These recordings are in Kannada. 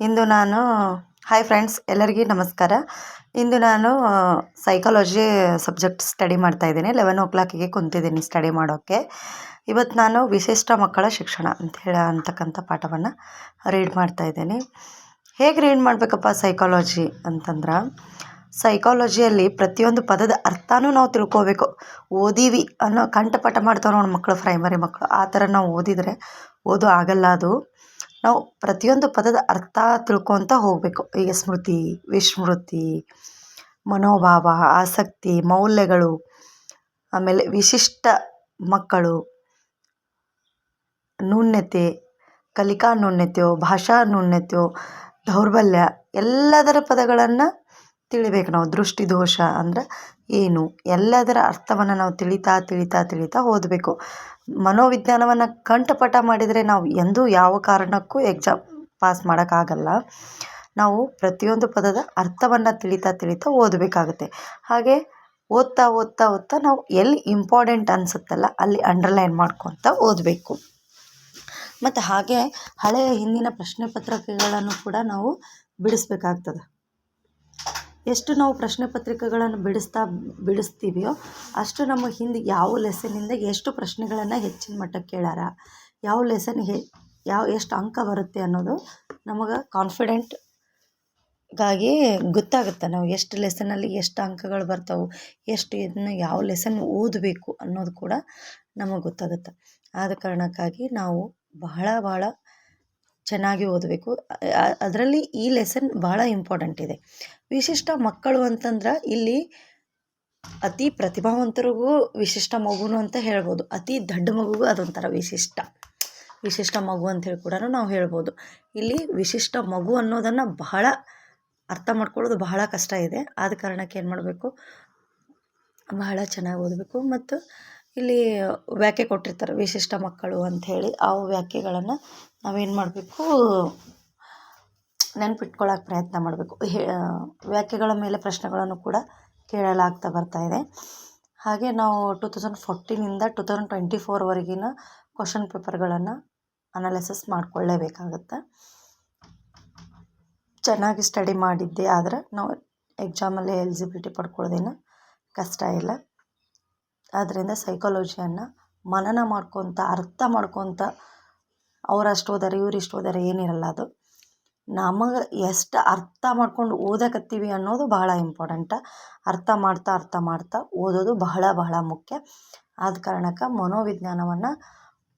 ಇಂದು ನಾನು ಹಾಯ್ ಫ್ರೆಂಡ್ಸ್ ಎಲ್ಲರಿಗೂ ನಮಸ್ಕಾರ. ಇಂದು ನಾನು ಸೈಕಾಲಜಿ ಸಬ್ಜೆಕ್ಟ್ ಸ್ಟಡಿ ಮಾಡ್ತಾ ಇದ್ದೀನಿ. ಲೆವೆನ್ ಓ ಕ್ಲಾಕಿಗೆ ಕುಂತಿದ್ದೀನಿ ಸ್ಟಡಿ ಮಾಡೋಕ್ಕೆ ಇವತ್ತು ನಾನು ವಿಶಿಷ್ಟ ಮಕ್ಕಳ ಶಿಕ್ಷಣ ಅಂತ ಹೇಳ, ಅಂತಕ್ಕಂಥ ಪಾಠವನ್ನು ರೀಡ್ ಮಾಡ್ತಾ ಇದ್ದೀನಿ. ಹೇಗೆ ರೀಡ್ ಮಾಡಬೇಕಪ್ಪ ಸೈಕಾಲಜಿ ಅಂತಂದ್ರೆ ಸೈಕಾಲಜಿಯಲ್ಲಿ ಪ್ರತಿಯೊಂದು ಪದದ ಅರ್ಥನೂ ನಾವು ತಿಳ್ಕೋಬೇಕು. ಓದೀವಿ ಅನ್ನೋ ಕಂಠಪಾಠ ಮಾಡ್ತಾವೆ ನೋಡಿ ಮಕ್ಕಳು ಪ್ರೈಮರಿ ಮಕ್ಕಳು ಆ ಥರ ನಾವು ಓದಿದರೆ ಓದು ಆಗಲ್ಲ ಅದು. ನಾವು ಪ್ರತಿಯೊಂದು ಪದದ ಅರ್ಥ ತಿಳ್ಕೊತ ಹೋಗಬೇಕು. ಈಗ ಸ್ಮೃತಿ, ವಿಸ್ಮೃತಿ, ಮನೋಭಾವ, ಆಸಕ್ತಿ, ಮೌಲ್ಯಗಳು, ಆಮೇಲೆ ವಿಶಿಷ್ಟ ಮಕ್ಕಳು ನ್ಯೂನ್ಯತೆ ಕಲಿಕಾ ನ್ಯೂನ್ಯತೆಯೋ ಭಾಷಾ ನ್ಯೂನ್ಯತೆಯೋ ದೌರ್ಬಲ್ಯ, ಎಲ್ಲದರ ಪದಗಳನ್ನು ತಿಳಿಬೇಕು ನಾವು. ದೃಷ್ಟಿದೋಷ ಅಂದ್ರೆ ಏನು? ಎಲ್ಲದರ ಅರ್ಥವನ್ನು ನಾವು ತಿಳಿತಾ ತಿಳಿತಾ ತಿಳಿತಾ ಓದಬೇಕು. ಮನೋವಿಜ್ಞಾನವನ್ನು ಕಂಠಪಾಠ ಮಾಡಿದರೆ ನಾವು ಎಂದೂ ಯಾವ ಕಾರಣಕ್ಕೂ ಎಕ್ಸಾಮ್ ಪಾಸ್ ಮಾಡೋಕ್ಕಾಗಲ್ಲ. ನಾವು ಪ್ರತಿಯೊಂದು ಪದದ ಅರ್ಥವನ್ನು ತಿಳಿತಾ ತಿಳಿತಾ ಓದಬೇಕಾಗುತ್ತೆ. ಹಾಗೆ ಓದ್ತಾ ಓದ್ತಾ ಓದ್ತಾ ನಾವು ಎಲ್ಲಿ ಇಂಪಾರ್ಟೆಂಟ್ ಅನಿಸುತ್ತಲ್ಲ ಅಲ್ಲಿ ಅಂಡರ್ಲೈನ್ ಮಾಡ್ಕೊತ ಓದಬೇಕು. ಮತ್ತು ಹಾಗೆ ಹಳೆಯ ಹಿಂದಿನ ಪ್ರಶ್ನೆ ಪತ್ರಿಕೆಗಳನ್ನು ಕೂಡ ನಾವು ಬಿಡಿಸ್ಬೇಕಾಗ್ತದೆ. ಎಷ್ಟು ನಾವು ಪ್ರಶ್ನೆ ಪತ್ರಿಕೆಗಳನ್ನು ಬಿಡಿಸ್ತಾ ಬಿಡಿಸ್ತೀವಿಯೋ ಅಷ್ಟು ನಮ್ಮ ಹಿಂದೆ ಯಾವ ಲೆಸನಿಂದ ಎಷ್ಟು ಪ್ರಶ್ನೆಗಳನ್ನು ಹೆಚ್ಚಿನ ಮಟ್ಟಕ್ಕೆ ಕೇಳಾರ ಯಾವ ಲೆಸನ್ ಹೆ, ಯಾವ ಎಷ್ಟು ಅಂಕ ಬರುತ್ತೆ ಅನ್ನೋದು ನಮಗೆ ಕಾನ್ಫಿಡೆಂಟ್ಗಾಗಿ ಗೊತ್ತಾಗುತ್ತೆ. ನಾವು ಎಷ್ಟು ಲೆಸನಲ್ಲಿ ಎಷ್ಟು ಅಂಕಗಳು ಬರ್ತವೆ, ಎಷ್ಟು ಇದನ್ನು ಯಾವ ಲೆಸನ್ ಓದಬೇಕು ಅನ್ನೋದು ಕೂಡ ನಮಗೆ ಗೊತ್ತಾಗುತ್ತೆ. ಆದ ಕಾರಣಕ್ಕಾಗಿ ನಾವು ಬಹಳ ಭಾಳ ಚೆನ್ನಾಗಿ ಓದಬೇಕು. ಅದರಲ್ಲಿ ಈ ಲೆಸನ್ ಭಾಳ ಇಂಪಾರ್ಟೆಂಟ್ ಇದೆ. ವಿಶಿಷ್ಟ ಮಕ್ಕಳು ಅಂತಂದ್ರೆ ಇಲ್ಲಿ ಅತಿ ಪ್ರತಿಭಾವಂತರಿಗೂ ವಿಶಿಷ್ಟ ಮಗುನು ಅಂತ ಹೇಳ್ಬೋದು. ಅತಿ ದೊಡ್ಡ ಮಗುಗೂ ಅದೊಂಥರ ವಿಶಿಷ್ಟ. ವಿಶಿಷ್ಟ ಮಗು ಅಂತೇಳಿ ಕೂಡ ನಾವು ಹೇಳ್ಬೋದು. ಇಲ್ಲಿ ವಿಶಿಷ್ಟ ಮಗು ಅನ್ನೋದನ್ನು ಬಹಳ ಅರ್ಥ ಮಾಡ್ಕೊಳ್ಳೋದು ಬಹಳ ಕಷ್ಟ ಇದೆ. ಆದ ಕಾರಣಕ್ಕೆ ಏನು ಮಾಡಬೇಕು? ಬಹಳ ಚೆನ್ನಾಗಿ ಓದಬೇಕು ಮತ್ತು ಇಲ್ಲಿ ವ್ಯಾಖ್ಯೆ ಕೊಟ್ಟಿರ್ತಾರೆ ವಿಶಿಷ್ಟ ಮಕ್ಕಳು ಅಂಥೇಳಿ ಆ ವ್ಯಾಖ್ಯೆಗಳನ್ನು ನಾವೇನು ಮಾಡಬೇಕು? ನೆನ್ಪಿಟ್ಕೊಳ್ಳೋಕೆ ಪ್ರಯತ್ನ ಮಾಡಬೇಕು. ವ್ಯಾಖ್ಯೆಗಳ ಮೇಲೆ ಪ್ರಶ್ನೆಗಳನ್ನು ಕೂಡ ಕೇಳಲಾಗ್ತಾ ಬರ್ತಾ ಇದೆ. ಹಾಗೆ ನಾವು ಟು ತೌಸಂಡ್ ಫೋರ್ಟೀನಿಂದ ಟು ತೌಸಂಡ್ ಟ್ವೆಂಟಿ ಫೋರ್ವರೆಗಿನ ಕ್ವಶನ್ ಪೇಪರ್ಗಳನ್ನು ಅನಾಲಿಸಿಸ್ ಮಾಡಿಕೊಳ್ಳೇಬೇಕಾಗತ್ತೆ. ಚೆನ್ನಾಗಿ ಸ್ಟಡಿ ಮಾಡಿದ್ದೆ, ಆದರೆ ನಾವು ಎಕ್ಸಾಮಲ್ಲಿ ಎಲಿಜಿಬಿಲಿಟಿ ಪಡ್ಕೊಳ್ಳೋದೇನು ಕಷ್ಟ ಇಲ್ಲ. ಆದ್ದರಿಂದ ಸೈಕಾಲಜಿಯನ್ನು ಮನನ ಮಾಡ್ಕೊತ, ಅರ್ಥ ಮಾಡ್ಕೊತ ಅವ್ರು ಅಷ್ಟು ಓದಾರೆ, ಇವ್ರು ಇಷ್ಟು ಓದಾರೆ, ಏನಿರಲ್ಲ ಅದು. ನಮಗೆ ಎಷ್ಟು ಅರ್ಥ ಮಾಡ್ಕೊಂಡು ಓದಕತ್ತೀವಿ ಅನ್ನೋದು ಬಹಳ ಇಂಪಾರ್ಟೆಂಟ ಅರ್ಥ ಮಾಡ್ತಾ ಅರ್ಥ ಮಾಡ್ತಾ ಓದೋದು ಬಹಳ ಬಹಳ ಮುಖ್ಯ. ಆದ ಕಾರಣಕ್ಕೆ ಮನೋವಿಜ್ಞಾನವನ್ನು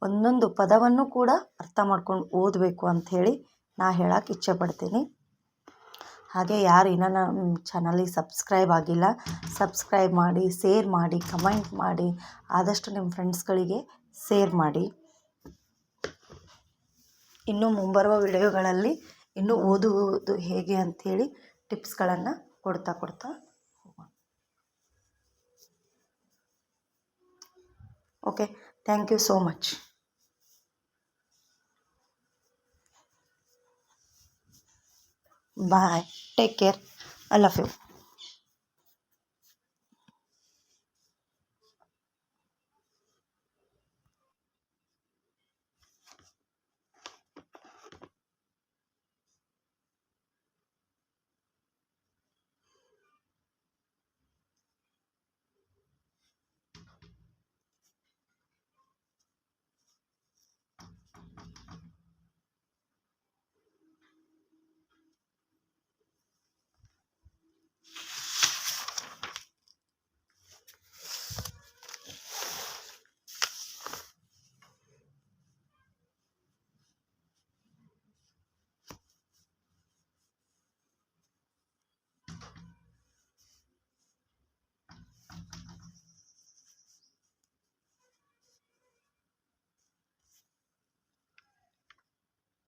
ಒಂದೊಂದು ಪದವನ್ನು ಕೂಡ ಅರ್ಥ ಮಾಡ್ಕೊಂಡು ಓದಬೇಕು ಅಂಥೇಳಿ ನಾ ಹೇಳಕ್ಕೆ ಇಚ್ಛೆಪಡ್ತೀನಿ. ಹಾಗೆ ಯಾರು ಇನ್ನೂ ನಮ್ಮ ಚಾನಲಿಗೆ ಸಬ್ಸ್ಕ್ರೈಬ್ ಆಗಿಲ್ಲ ಸಬ್ಸ್ಕ್ರೈಬ್ ಮಾಡಿ ಸೇರ್ ಮಾಡಿ ಕಮೆಂಟ್ ಮಾಡಿ, ಆದಷ್ಟು ನಿಮ್ಮ ಫ್ರೆಂಡ್ಸ್ಗಳಿಗೆ ಸೇರ್ ಮಾಡಿ. ಇನ್ನು ಮುಂಬರುವ ವಿಡಿಯೋಗಳಲ್ಲಿ ಇನ್ನೂ ಓದುವುದು ಹೇಗೆ ಅಂಥೇಳಿ ಟಿಪ್ಸ್ಗಳನ್ನು ಕೊಡ್ತಾ ಕೊಡ್ತಾ ಹೋಗೋಣ. Okay thank you so much bye take care